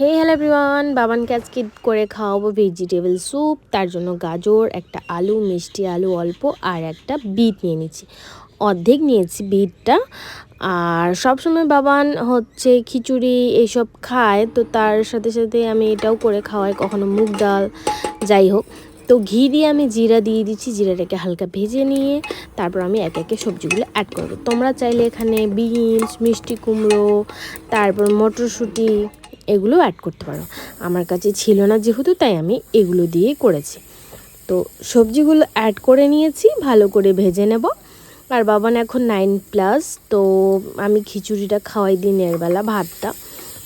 হে hello everyone বাবানকে আজকে করে খাওয়াবো ভেজিটেবল স্যুপ তার জন্য গাজর, একটা আলু, মিষ্টি আলু অল্প, আর একটা বিট নিয়ে নিচ্ছি। অর্ধেক নিয়েছি বিটটা। আর সবসময় বাবান হচ্ছে খিচুড়ি এইসব খায়, তো তার সাথে সাথে আমি এটাও করে খাওয়াই, কখনো মুগ ডাল, যাই হোক। তো ঘি দিয়ে আমি জিরা দিয়ে দিচ্ছি, জিরাটাকে হালকা ভেজে নিয়ে তারপর আমি একে একে সবজিগুলো অ্যাড করব। তোমরা চাইলে এখানে বিনস মিষ্টি কুমড়ো, তারপর মটরশুঁটি এগুলো অ্যাড করতে পারো। আমার কাছে ছিল না যেহেতু, তাই আমি এগুলো দিয়েই করেছি। তো সবজিগুলো অ্যাড করে নিয়েছি, ভালো করে ভেজে নেব। আর বাবান এখন নাইন প্লাস তো আমি খিচুড়িটা খাওয়াই দিনের বেলা ভাতটা।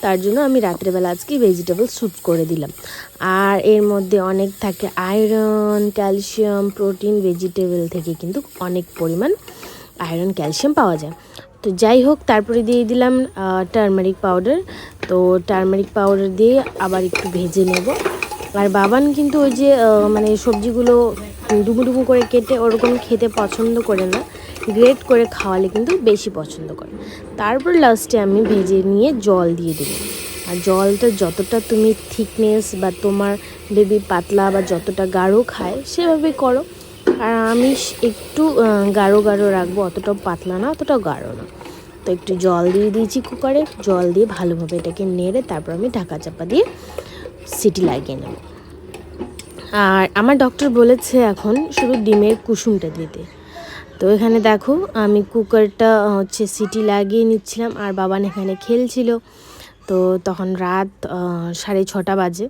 তার জন্য আমি রাত্রেবেলা আজকে ভেজিটেবল স্যুপ করে দিলাম। আর এর মধ্যে অনেক থাকে আয়রন ক্যালসিয়াম প্রোটিন ভেজিটেবল থেকে কিন্তু অনেক পরিমাণ আয়রন ক্যালসিয়াম পাওয়া যায়। তো যাই হোক, তারপরে দিয়ে দিলাম টারমারিক পাউডার তো টারমারিক পাউডার দিয়ে আবার একটু ভেজে নেব। আর বাবান কিন্তু ওই যে মানে সবজিগুলো ডুমু করে কেটে ওরকম খেতে পছন্দ করে না। গ্রেট করে খাওয়ালে কিন্তু বেশি পছন্দ করে। তারপর লাস্টে আমি ভেজে নিয়ে জল দিয়ে দেবো। আর জলটা যতটা তুমি থিকনেস বা তোমার বেবি পাতলা বা যতটা গাঢ় খায়, সেভাবে করো। আর আমি একটু গাঢ় গাঢ় রাখব, অতটাও পাতলা না, অতটাও গাঢ় না। তো একটু জল দিয়ে দিয়েছি কুকারে, জল দিয়ে ভালোভাবে এটাকে নেড়ে তারপর আমি ঢাকা চাপা দিয়ে সিটি লাগিয়ে নেব। আর আমার ডক্টর বলেছে এখন শুধু ডিমের কুসুমটা দিতে। তো এখানে দেখো, আমি কুকারটা, হচ্ছে সিটি লাগিয়ে নিচ্ছিলাম, আর বাবান এখানে খেলছিল। তো তখন রাত সাড়ে ছটা বাজে।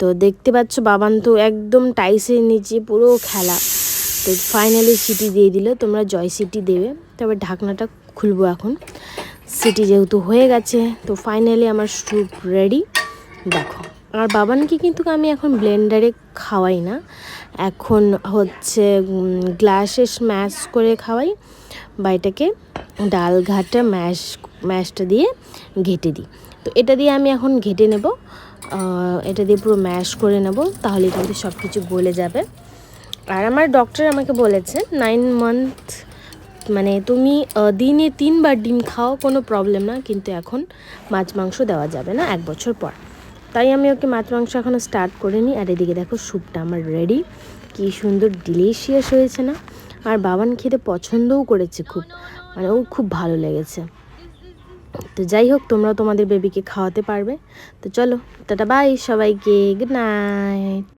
তো দেখতে পাচ্ছ বাবান তো একদম টাইসের নিচে পুরো খেলা। তো ফাইনালি সিটি দিয়ে দিল, তোমরা জয় সিটি দেবে। তবে ঢাকনাটা খুলবো এখন। সিটি যেহেতু হয়ে গেছে, তো ফাইনালি আমার স্যুপ রেডি দেখো, আর বাবানকে কিন্তু আমি এখন ব্লেন্ডারে খাওয়াই না। এখন হচ্ছে গ্লাসে স্ম্যাশ করে খাওয়াই। বা এটাকে ডাল ঘাটা ম্যাশ ম্যাশটা দিয়ে ঘেটে দিই। তো এটা দিয়ে আমি এখন ঘেটে নেব। এটা দিয়ে পুরো ম্যাশ করে নেব, তাহলে কিন্তু সব কিছু গলে যাবে। আর আমার ডক্টর আমাকে বলেছে নাইন মান্থ মানে তুমি দিনে তিনবার ডিম খাও, কোনো প্রবলেম না, কিন্তু এখন মাছ মাংস দেওয়া যাবে না এক বছর পর। তাই আমি ওকে মাছ মাংস এখনও স্টার্ট করিনি, আর এদিকে দেখো স্যুপটা আমার রেডি কী সুন্দর ডিলিশিয়াস হয়েছে না। আর বাবান খেতে পছন্দও করেছে খুব মানে ও খুব ভালো লেগেছে। তো যাই হোক, তোমরাও তোমাদের বেবিকে খাওয়াতে পারবে। তো চলো, টাটা বাই সবাইকে গুড নাইট